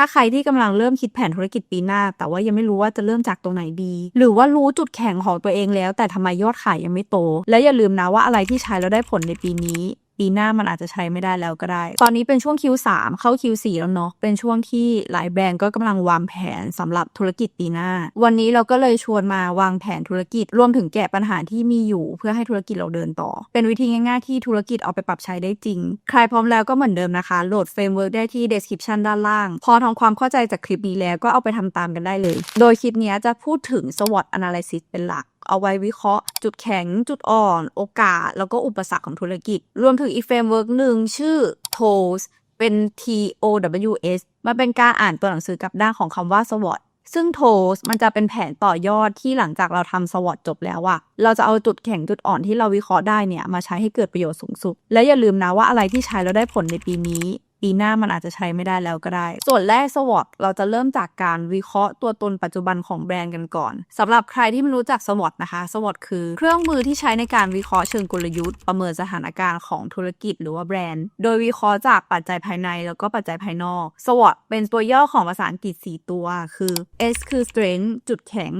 ถ้าใครที่กำลังเริ่มคิดแผนธุรกิจปีหน้า แต่ว่ายังไม่รู้ว่าจะเริ่มจากตรงไหนดี หรือว่ารู้จุดแข็งของตัวเองแล้ว แต่ทำไมยอดขายยังไม่โต และอย่าลืมนะว่าอะไรที่ใช้แล้วได้ผลในปีนี้ ปีหน้ามันอาจจะใช้ไม่ได้แล้วก็ได้ ตอนนี้เป็นช่วง Q3 เข้า Q4 แล้วเนาะ เป็นช่วงที่หลายแบรนด์ก็กำลังวางแผนสำหรับธุรกิจปีหน้า วันนี้เราก็เลยชวนมาวางแผนธุรกิจ รวมถึงแก้ปัญหาที่มีอยู่ เพื่อให้ธุรกิจเราเดินต่อ เป็นวิธีง่ายๆที่ธุรกิจเอาไปปรับใช้ได้จริง ใครพร้อมแล้วก็เหมือนเดิมนะคะ โหลดเฟรมเวิร์กได้ที่ description ด้านล่าง พอทำความเข้าใจจากคลิปนี้แล้วก็เอาไปทำตามกันได้เลย โดยคลิปนี้จะพูดถึง SWOT analysis เป็นหลัก เอาไว้วิเคราะห์ จุดแข็ง จุดอ่อน โอกาส แล้วก็อุปสรรคของธุรกิจ รวมถึงอีกเฟรมเวิร์กหนึ่งชื่อ TOWS เป็น T O W S มันเป็นการอ่านตัวหนังสือกลับด้านของคำว่า SWOT ซึ่ง TOWS มันจะเป็นแผนต่อยอดที่หลังจากเราทำ SWOT จบแล้วอะเราจะเอาจุดแข็งจุดอ่อนที่เราวิเคราะห์ได้เนี่ยมาใช้ให้เกิดประโยชน์สูงสุด และอย่าลืมนะว่าอะไรที่ใช้แล้วได้ผลในปีนี้ ปีหน้ามันอาจจะใช้ไม่ได้แล้วก็ได้ ส่วนแรก SWOT เราจะเริ่มจากการวิเคราะห์ตัวตนปัจจุบันของแบรนด์กันก่อนสำหรับใครที่ไม่รู้จัก SWOT นะคะ SWOT คือเครื่องมือที่ใช้ในการวิเคราะห์เชิงกลยุทธ์ ประเมินสถานการณ์ของธุรกิจหรือว่าแบรนด์ โดยวิเคราะห์จากปัจจัยภายในแล้วก็ปัจจัยภายนอก SWOT เป็นตัวย่อของภาษาอังกฤษ 4 ตัว คือ S คือ strength จุดแข็ง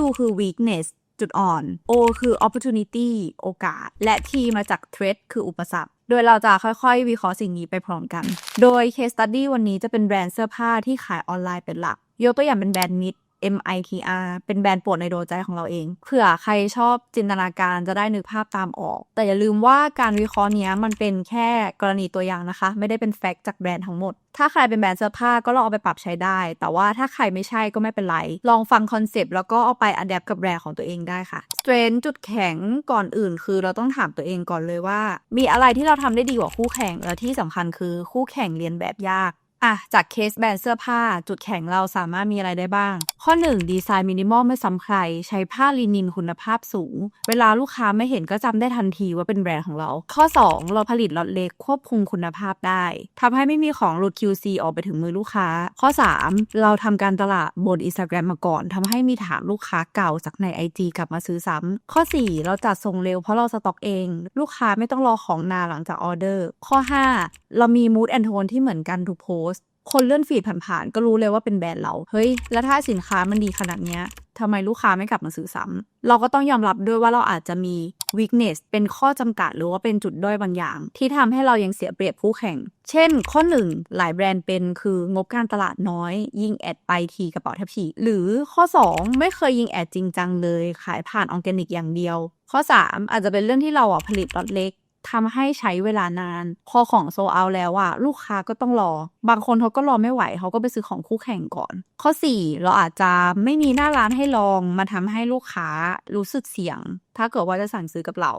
W คือ weakness จุดอ่อน O คือ opportunity โอกาส และ T มาจาก threat คืออุปสรรค โดยเราจะค่อยๆ วิเคราะห์สิ่งนี้ไปพร้อมกัน โดยเคสตัดดี้วันนี้จะเป็นแบรนด์เสื้อผ้าที่ขายออนไลน์เป็นหลัก ยกตัวอย่างเป็นแบรนด์มิด MITR เป็นแบรนด์โปรดในดวงใจของเราเองเผื่อใครชอบจินตนาการจะได้นึกภาพตามออก แต่อย่าลืมว่าการวิเคราะห์นี้มันเป็นแค่กรณีตัวอย่างนะคะ ไม่ได้เป็นแฟกต์จากแบรนด์ทั้งหมด ถ้าใครเป็นแบรนด์เสื้อผ้าก็ลองเอาไปปรับใช้ได้ แต่ว่าถ้าใครไม่ใช่ก็ไม่เป็นไร ลองฟังคอนเซปต์แล้วก็เอาไปอัดแอปกับแบรนด์ของตัวเองได้ค่ะ strength จุดแข็งก่อนอื่น คือเราต้องถามตัวเองก่อนเลยว่า มีอะไรที่เราทำได้ดีกว่าคู่แข่งและที่สำคัญคือคู่แข่งเรียนแบบยาก อะจากเคสแบรนด์เสื้อผ้า จุดแข็งเราสามารถมีอะไรได้บ้าง ข้อ 1 ดีไซน์มินิมอลไม่ซ้ำใคร ใช้ผ้าลินินคุณภาพสูง เวลาลูกค้าไม่เห็นก็จำได้ทันทีว่าเป็นแบรนด์ของเรา ข้อ 2 เราผลิตล็อตเล็กควบคุมคุณภาพได้ทำให้ไม่มีของหลุด QC ออกไปถึงมือลูกค้า ข้อ 3 เราทำการตลาดบน Instagram มาก่อนทำให้มีฐานลูกค้าเก่าจากใน IG กลับมาซื้อซ้ำข้อ 4 เราจัดส่งเร็วเพราะเราสต็อกเอง ลูกค้าไม่ต้องรอของนานหลังจากออเดอร์ ข้อ 5 เรามี mood and tone ที่เหมือนกันทุกโพส คนเลื่อนฟีดผ่านๆก็รู้เลยว่าเป็นแบรนด์เรา เฮ้ย แล้วถ้าสินค้ามันดีขนาดเนี้ยทำไมลูกค้าไม่กลับมาซื้อซ้ำ เราก็ต้องยอมรับด้วยว่าเราอาจจะมี weakness เป็นข้อจำกัดหรือว่าเป็นจุดด้อยบางอย่าง ที่ทำให้เรายังเสียเปรียบคู่แข่ง เช่น ข้อ1หลายแบรนด์เป็นคืองบการตลาดน้อย ยิงแอดไปทีกระเป๋าแทบฉีกหรือข้อ 2 ไม่เคยยิงแอดจริงจังเลย ขายผ่านออร์แกนิกอย่างเดียว ข้อ 3 อาจจะเป็นเรื่องที่เราอะผลิตล็อตเล็ก ทำให้ใช้เวลานาน พอของโซเอาแล้วอะลูกค้าก็ต้องรอ บางคนเขาก็รอไม่ไหวเขาก็ไปซื้อของคู่แข่งก่อน ข้อ 4 เราอาจจะไม่มีหน้าร้านให้ลองมาทำให้ลูกค้ารู้สึกเสี่ยง ถ้าเกิดว่าจะสั่งซื้อกับเรา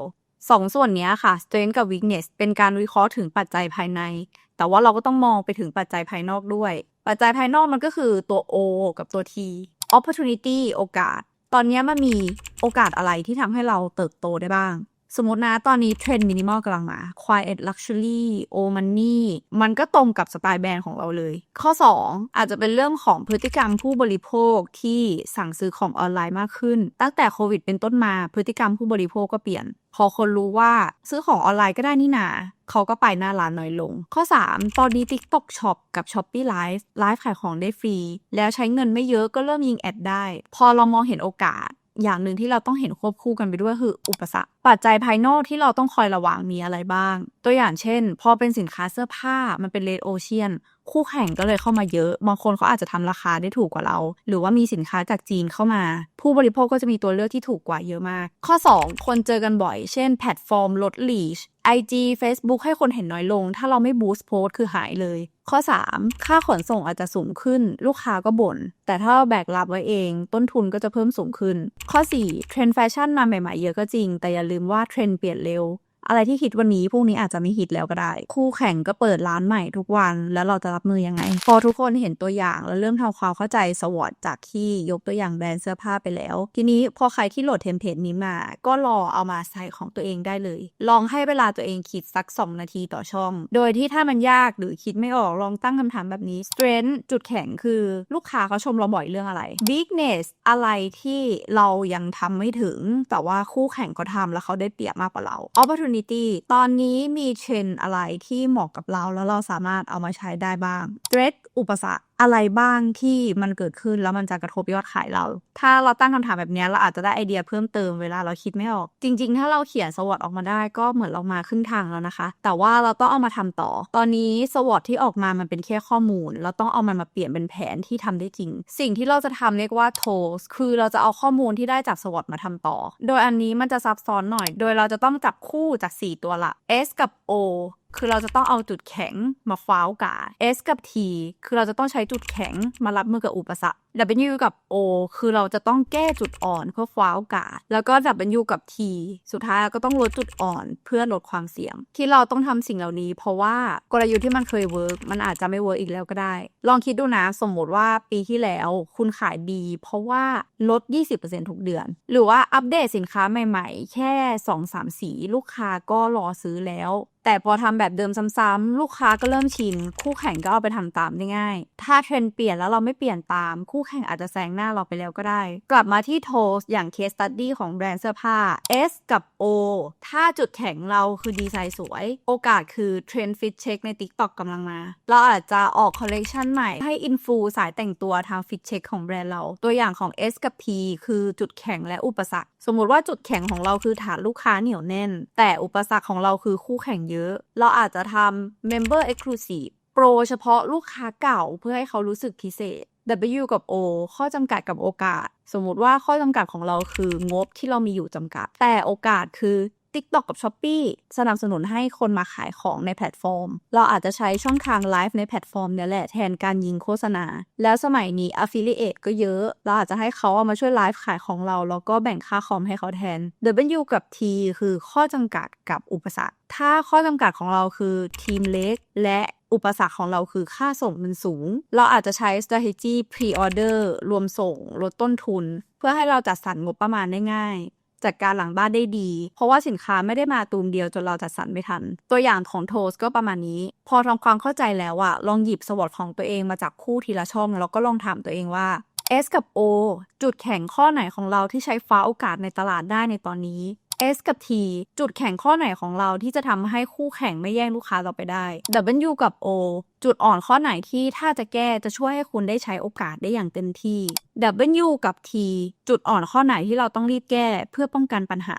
สองส่วนนี้ค่ะ strength กับ weakness เป็นการวิเคราะห์ถึงปัจจัยภายใน แต่ว่าเราก็ต้องมองไปถึงปัจจัยภายนอกด้วย ปัจจัยภายนอกมันก็คือตัว O กับตัว T opportunity โอกาส ตอนนี้มันมีโอกาสอะไรที่ทำให้เราเติบโตได้บ้าง สมมตินะ ตอนนี้เทรนด์มินิมอลกำลังมา quiet luxury o money มันก็ตรงกับสไตล์แบรนด์ของเราเลย ข้อ 2 อาจจะเป็นเรื่องของพฤติกรรมผู้บริโภคที่สั่งซื้อของออนไลน์มากขึ้น ตั้งแต่โควิดเป็นต้นมาพฤติกรรมผู้บริโภคก็เปลี่ยน พอคนรู้ว่าซื้อของออนไลน์ก็ได้นี่นาเขาก็ไปหน้าร้านน้อยลง ข้อ 3 ตอนนี้ TikTok Shop กับ Shopee Live ไลฟ์ขายของได้ฟรี แล้วใช้เงินไม่เยอะก็เริ่มยิงแอดได้ พอเรามองเห็นโอกาส อย่างหนึ่งที่เราต้องเห็นควบคู่กันไปด้วยคืออุปสรรค ปัจจัยภายนอกที่เราต้องคอยระวังมีอะไรบ้าง ตัวอย่างเช่น พอเป็นสินค้าเสื้อผ้ามันเป็นเลดโอเชียนคู่แข่งก็เลยเข้ามาเยอะ บางคนเขาอาจจะทำราคาได้ถูกกว่าเรา หรือว่ามีสินค้าจากจีนเข้ามา ผู้บริโภคก็จะมีตัวเลือกที่ถูกกว่าเยอะมาก ข้อ 2 คนเจอกันบ่อย เช่นแพลตฟอร์มลดลีช IG Facebook ให้คนเห็นน้อยลง ถ้าเราไม่บูสต์โพสคือหายเลย ข้อ 3 ค่าขนส่งอาจจะสูงขึ้น ลูกค้าก็บ่น แต่ถ้าเราแบกรับไว้เอง ต้นทุนก็จะเพิ่มสูงขึ้น ข้อ 4 เทรนด์แฟชั่นมาใหม่ๆเยอะก็จริง แต่อย่าลืมว่าเทรนด์เปลี่ยนเร็ว อะไรที่ฮิตวันนี้พรุ่งนี้อาจจะไม่ฮิตแล้วก็ได้ คู่แข่งก็เปิดร้านใหม่ทุกวัน แล้วเราจะรับมือยังไง พอทุกคนเห็นตัวอย่างแล้วเริ่มทำความเข้าใจสวอตจากที่ยกตัวอย่างแบรนด์เสื้อผ้าไปแล้ว ทีนี้พอใครที่โหลดเทมเพลตนี้มา ก็รอเอามาใส่ของตัวเองได้เลย ลองให้เวลาตัวเองคิดสัก 2 นาทีต่อช่อง โดยที่ถ้ามันยากหรือคิดไม่ออกลองตั้งคำถามแบบนี้ strength จุดแข็งคือลูกค้าเขาชมเราบ่อยเรื่องอะไร weakness อะไรที่เรายังทำไม่ถึง แต่ว่าคู่แข่งเขาทำแล้วเขาได้เปรียบมากกว่าเรา opportunity ตอนนี้มีเทรนอะไรที่เหมาะกับเราแล้วเราสามารถเอามาใช้ได้บ้าง threat อุปสรรค อะไรบ้างที่มันเกิดขึ้นแล้วมันจะกระทบยอดขายเรา ถ้าเราตั้งคำถามแบบนี้เราอาจจะได้ไอเดียเพิ่มเติมเวลาเราคิดไม่ออก จริง ๆ ถ้าเราเขียนสวอตออกมาได้ก็เหมือนเรามาครึ่งทางแล้วนะคะ แต่ว่าเราต้องเอามาทำต่อ ตอนนี้สวอตที่ออกมามันเป็นแค่ข้อมูล เราต้องเอามันมาเปลี่ยนเป็นแผนที่ทำได้จริง สิ่งที่เราจะทำเรียกว่า TOS คือเราจะเอาข้อมูลที่ได้จากสวอตมาทำต่อ โดยอันนี้มันจะซับซ้อนหน่อย โดยเราจะต้องจับคู่จาก 4 ตัวละ S กับ O คือเราจะต้องเอาจุดแข็งมาฟ้าวกา S กับ T คือเราจะต้องใช้จุดแข็งมารับมือกับอุปสรรค W กับ O คือเราจะต้องแก้จุดอ่อนเพื่อฟ้าวกาแล้วก็ W กับ T สุดท้ายเราก็ต้องลดจุดอ่อนเพื่อลดความเสี่ยง ที่เราต้องทำสิ่งเหล่านี้ เพราะว่ากลยุทธ์ที่มันเคยเวิร์กมันอาจจะไม่เวิร์กอีกแล้วก็ได้ ลองคิดดูนะ สมมติว่าปีที่แล้วคุณขายดีเพราะว่าลด 20%ทุกเดือน หรือว่าอัปเดตสินค้าใหม่ๆ แค่ 2-3 สี ลูกค้าก็รอซื้อแล้วแต่พอทำแบบเดิมซ้ำๆลูกค้าก็เริ่มชิน คู่แข่งก็เอาไปทำตามได้ง่าย ถ้าเทรนด์เปลี่ยนแล้วเราไม่เปลี่ยนตาม คู่แข่งอาจจะแซงหน้าเราไปแล้วก็ได้ กลับมาที่โทสอย่างเคสตัดดี้ของแบรนด์เสื้อผ้า S กับ O ถ้าจุดแข็งเราคือดีไซน์สวย โอกาสคือเทรนด์ฟิตเช็คใน TikTok กำลังมา เราอาจจะออกคอลเลกชันใหม่ให้อินฟูสายแต่งตัวทางฟิตเช็คของแบรนด์เรา ตัวอย่างของ S กับ T คือจุดแข็งและอุปสรรค สมมุติว่าจุดแข็งของเราคือฐานลูกค้าเหนียวแน่น แต่อุปสรรคของเราคือคู่แข่งเยอะ เราอาจจะทำ Member Exclusive โปรเฉพาะลูกค้าเก่าเพื่อให้เขารู้สึกพิเศษ W กับ O ข้อจำกัดกับโอกาส สมมุติว่าข้อจำกัดของเราคืองบที่เรามีอยู่จำกัด แต่โอกาสคือ TikTok กับ Shopee สนับสนุนให้คนมาขายของในแพลตฟอร์ม เราอาจจะใช้ช่องทางไลฟ์ในแพลตฟอร์มเนี่ยแหละแทนการยิงโฆษณา แล้วสมัยนี้ Affiliate ก็เยอะ เราอาจจะให้เขาเอามาช่วยไลฟ์ขายของเรา แล้วก็แบ่งค่าคอมให้เขาแทน W กับ T คือข้อจำกัดกับอุปสรรค ถ้าข้อจำกัดของเราคือทีมเล็กและ อุปสรรคของเราคือค่าส่งมันสูง เราอาจจะใช้ strategy pre-order รวมส่งลดต้นทุน เพื่อให้เราจัดสรรงบประมาณได้ง่ายจัดการหลังบ้านได้ดี เพราะว่าสินค้าไม่ได้มาตูมเดียวจนเราจัดสรรไม่ทัน ตัวอย่างของโทสก็ประมาณนี้ พอทำความเข้าใจแล้วอะลองหยิบสวอตของตัวเองมาจากคู่ทีละช่อง แล้วก็ลองถามตัวเองว่า S กับ O จุดแข็งข้อไหนของเราที่ใช้ฟ้าโอกาสในตลาดได้ในตอนนี้ S กับ T จุดแข็งข้อไหนของเราที่จะทำให้คู่แข่งไม่แย่งลูกค้าเราไปได้ W กับ O จุดอ่อนข้อไหนที่ถ้าจะแก้จะช่วยให้คุณได้ใช้โอกาสได้อย่างเต็มที่ W กับ T จุดอ่อนข้อไหนที่เราต้องรีบแก้เพื่อป้องกันปัญหา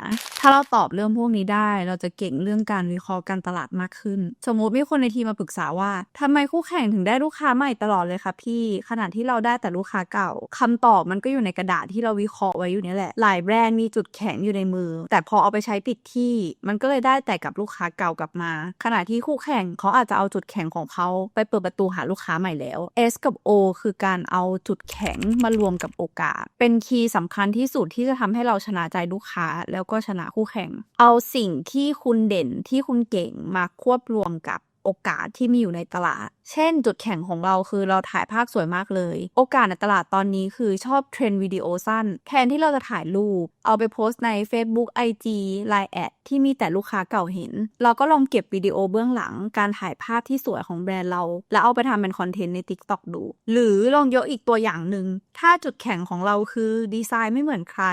ถ้าเราตอบเรื่องพวกนี้ได้ เราจะเก่งเรื่องการวิเคราะห์การตลาดมากขึ้น สมมุติมีคนในทีมมาปรึกษาว่าทำไมคู่แข่งถึงได้ลูกค้าใหม่ตลอดเลยคะพี่ ขณะที่เราได้แต่ลูกค้าเก่าคำตอบมันก็อยู่ในกระดาษที่เราวิเคราะห์ไว้อยู่นี่แหละ หลายแบรนด์มีจุดแข็งอยู่ในมือ แต่พอเอาไปใช้ผิดที่ มันก็เลยได้แต่กับลูกค้าเก่ากลับมา ขณะที่คู่แข่งเขาอาจจะเอาจุดแข็งของเขาไปเปิดประตูหาลูกค้าใหม่แล้ว S กับ O คือการเอาจุดแข็งมารวมกับโอกาส เป็นคีย์สำคัญที่สุดที่จะทำให้เราชนะใจลูกค้าแล้วก็ชนะคู่แข่ง เอาสิ่งที่คุณเด่นที่คุณเก่งมาควบรวมกับ โอกาสที่มีอยู่ในตลาด เช่น จุดแข็งของเราคือเราถ่ายภาพสวยมากเลย โอกาสในตลาดตอนนี้คือชอบเทรนด์วิดีโอสั้น แทนที่เราจะถ่ายรูป เอาไปโพสต์ใน Facebook IG Line แอดที่มีแต่ลูกค้าเก่าเห็น เราก็ลองเก็บวิดีโอเบื้องหลัง การถ่ายภาพที่สวยของแบรนด์เรา แล้วเอาไปทำเป็นคอนเทนต์ใน TikTok ดู หรือลองยกอีกตัวอย่างหนึ่ง ถ้าจุดแข็งของเราคือดีไซน์ไม่เหมือนใคร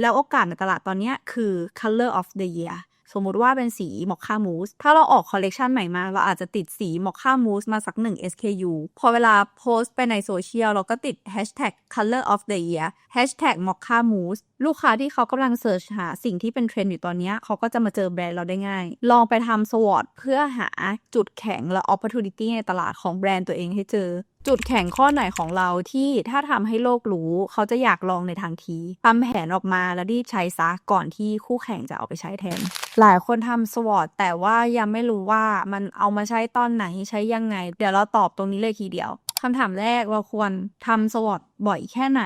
แล้วโอกาสในตลาดตอนนี้คือ color of the year สมมุติว่าเป็นสีมอคค่ามูส ถ้าเราออกคอลเลกชันใหม่มา เราอาจจะติดสีมอคค่ามูสมาสักหนึ่ง SKU พอเวลาโพสต์ไปในโซเชียลเราก็ติด hashtag color of the year hashtag m o c c a mousse ลูกค้าที่เขากำลังเสิร์ชหาสิ่งที่เป็นเทรนด์อยู่ตอนนี้ เขาก็จะมาเจอแบรนด์เราได้ง่าย ลองไปทำสวอตเพื่อหาจุดแข็งและ opportunity ในตลาดของแบรนด์ตัวเองให้เจอ จุดแข็งข้อไหนของเราที่ถ้าทำให้โลกรู้ เขาจะอยากลองในทางทีทำแผนออกมาแล้วรีบใช้ซะก่อนที่คู่แข่งจะเอาไปใช้แทน หลายคนทำสวอตแต่ว่ายังไม่รู้ว่ามันเอามาใช้ตอนไหนใช้ยังไง เดี๋ยวเราตอบตรงนี้เลยทีเดียวคำถามแรกเราควรทำสวอตบ่อยแค่ไหน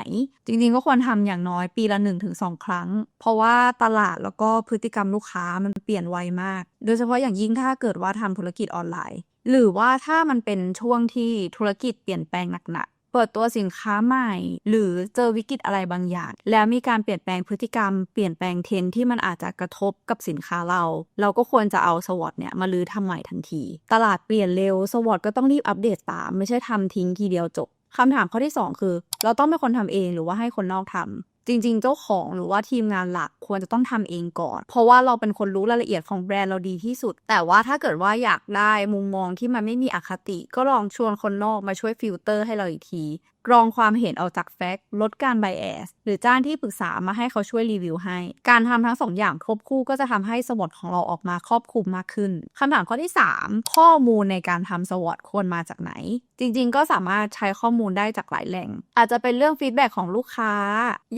จริงๆก็ควรทำอย่างน้อยปีละ 1-2 ครั้ง เพราะว่าตลาดแล้วก็พฤติกรรมลูกค้ามันเปลี่ยนไวมาก โดยเฉพาะอย่างยิ่งถ้าเกิดว่าทำธุรกิจออนไลน์ หรือว่าถ้ามันเป็นช่วงที่ธุรกิจเปลี่ยนแปลงหนักๆ เปิดตัวสินค้าใหม่ หรือเจอวิกฤตอะไรบางอย่าง แล้วมีการเปลี่ยนแปลงพฤติกรรม เปลี่ยนแปลงเทรนที่มันอาจจะกระทบกับสินค้าเรา เราก็ควรจะเอาสวอตเนี่ยมาลื้อทำใหม่ทันที ตลาดเปลี่ยนเร็วสวอตก็ต้องรีบอัปเดตตาม ไม่ใช่ทำทิ้งทีเดียวจบคำถามข้อที่ 2 คือ เราต้องเป็นคนทำเองหรือว่าให้คนนอกทำ จริง ๆ เจ้าของหรือว่าทีมงานหลักควรจะต้องทำเองก่อน เพราะว่าเราเป็นคนรู้รายละเอียดของแบรนด์เราดีที่สุด แต่ว่าถ้าเกิดว่าอยากได้มุมมองที่มันไม่มีอคติ ก็ลองชวนคนนอกมาช่วยฟิลเตอร์ให้เราอีกที กรองความเห็นออกจากแฟกต์ลดการไบแอสหรือจ้างที่ปรึกษามาให้เขาช่วยรีวิวให้ การทำทั้งสองอย่างควบคู่ก็จะทำให้สวอตของเราออกมาครอบคลุมมากขึ้นคำถามข้อที่ 3 ข้อมูลในการทำสวอตควรมาจากไหน จริง ๆ ก็สามารถใช้ข้อมูลได้จากหลายแหล่ง อาจจะเป็นเรื่องฟีดแบ็ของลูกค้า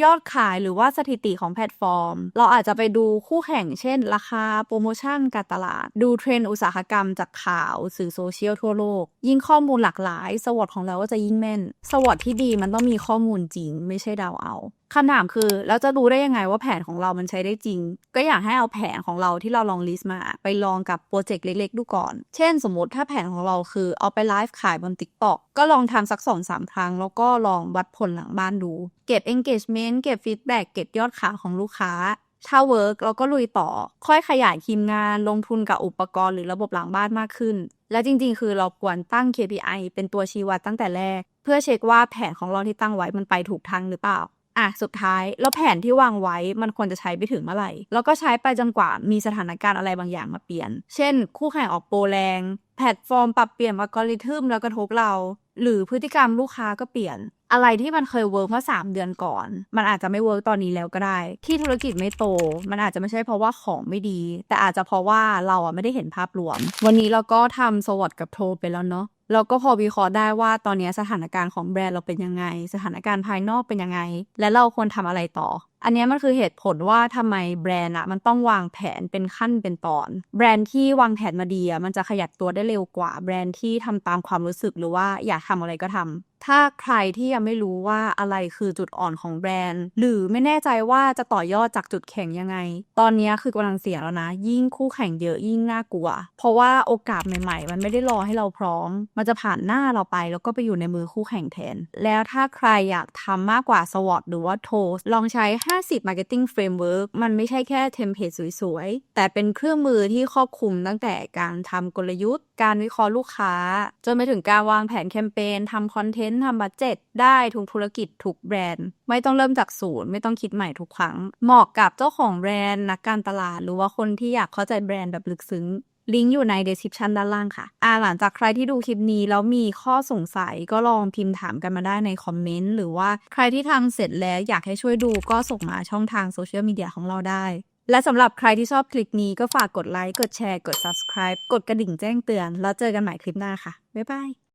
ยอดขายหรือว่าสถิติของแพลตฟอร์ม เราอาจจะไปดูคู่แข่งเช่น ราคาโปรโมชั่นการตลาด ดูเทรนด์อุตสาหกรรมจากข่าว สื่อโซเชียลทั่วโลก ยิ่งข้อมูลหลากหลายสวอตของเราก็จะยิ่งแม่นสวอตที่ดีมันต้องมีข้อมูลจริง ไม่ใช่เดาเอาคำถามคือแล้วจะรู้ได้ยังไงว่าแผนของเรามันใช้ได้จริง ก็อยากให้เอาแผนของเราที่เราลองลิสต์มา ไปลองกับโปรเจกต์เล็ก ๆ ดูก่อน เช่น สมมติถ้าแผนของเราคือเอาไปไลฟ์ขายบน TikTok ก็ลองทำสัก2องสามครั้ง แล้วก็ลองวัดผลหลังบ้านดู เก็บ engagement เก็บ feedback เก็บยอดขายของลูกค้าถ้าเวิร์กเราก็ลุยต่อ ค่อยขยายทีมงานลงทุนกับอุปกรณ์หรือระบบหลังบ้านมากขึ้น และจริงๆ คือเราควรตั้ง KPI เป็นตัวชี้วัดตั้งแต่แรก พื่อเช็คว่าแผนของเราที่ตั้งไว้มันไปถูกทางหรือเปล่าอะสุดท้ายแล้วแผนที่วางไว้มันควรจะใช้ไปถึงเมื่อไหร่ แล้วก็ใช้ไปจนกว่ามีสถานการณ์อะไรบางอย่างมาเปลี่ยน เช่น คู่แข่งออกโปรแรง แพลตฟอร์มปรับเปลี่ยนอัลกอริทึมแล้วกระทบเรา หรือพฤติกรรมลูกค้าก็เปลี่ยน อะไรที่มันเคยเวิร์กเมื่อ3เดือนก่อน มันอาจจะไม่เวิร์กตอนนี้แล้วก็ได้ ที่ธุรกิจไม่โต มันอาจจะไม่ใช่เพราะว่าของไม่ดี แต่อาจจะเพราะว่าเราอะไม่ได้เห็นภาพรวม วันนี้เราก็ทำสวอตกับโทรไปแล้วเนาะ เราก็พอวิเคราะห์ได้ว่าตอนนี้สถานการณ์ของแบรนด์เราเป็นยังไง สถานการณ์ภายนอกเป็นยังไง และเราควรทำอะไรต่ออันนี้มันคือเหตุผลว่าทำไมแบรนด์อะมันต้องวางแผนเป็นขั้นเป็นตอน แบรนด์ที่วางแผนมาดีอะมันจะขยับตัวได้เร็วกว่า แบรนด์ที่ทำตามความรู้สึกหรือว่าอยากทำอะไรก็ทำถ้าใครที่ยังไม่รู้ว่าอะไรคือจุดอ่อนของแบรนด์ หรือไม่แน่ใจว่าจะต่อยอดจากจุดแข็งยังไง ตอนนี้คือกำลังเสียแล้วนะ ยิ่งคู่แข่งเยอะยิ่งน่ากลัว เพราะว่าโอกาสใหม่ ๆ มันไม่ได้รอให้เราพร้อม มันจะผ่านหน้าเราไป แล้วก็ไปอยู่ในมือคู่แข่งแทน แล้วถ้าใครอยากทำมากกว่า SWOT หรือว่า TOS ลองใช้50 Marketing Framework มันไม่ใช่แค่เทมเพลตสวยๆ แต่เป็นเครื่องมือที่ครอบคลุมตั้งแต่การทำกลยุทธ์ การวิเคราะห์ลูกค้า จนไปถึงการวางแผนแคมเปญทำคอนเทนต์ทำบัตเจ็ตได้ทุกธุรกิจทุกแบรนด์ ไม่ต้องเริ่มจากศูนย์ไม่ต้องคิดใหม่ทุกครั้ง เหมาะกับเจ้าของแบรนด์นักการตลาด หรือว่าคนที่อยากเข้าใจแบรนด์แบบลึกซึ้ง ลิงก์อยู่ใน description ด้านล่างค่ะ อ่าหลังจากใครที่ดูคลิปนี้แล้วมีข้อสงสัยก็ลองพิมพ์ถามกันมาได้ในคอมเมนต์ หรือว่าใครที่ทำเสร็จแล้วอยากให้ช่วยดูก็ส่งมาช่องทางโซเชียลมีเดียของเราได้ และสำหรับใครที่ชอบคลิปนี้ก็ฝากกดไลค์ กดแชร์ กด subscribe กดกระดิ่งแจ้งเตือน แล้วเจอกันใหม่คลิปหน้าค่ะ บ๊ายบาย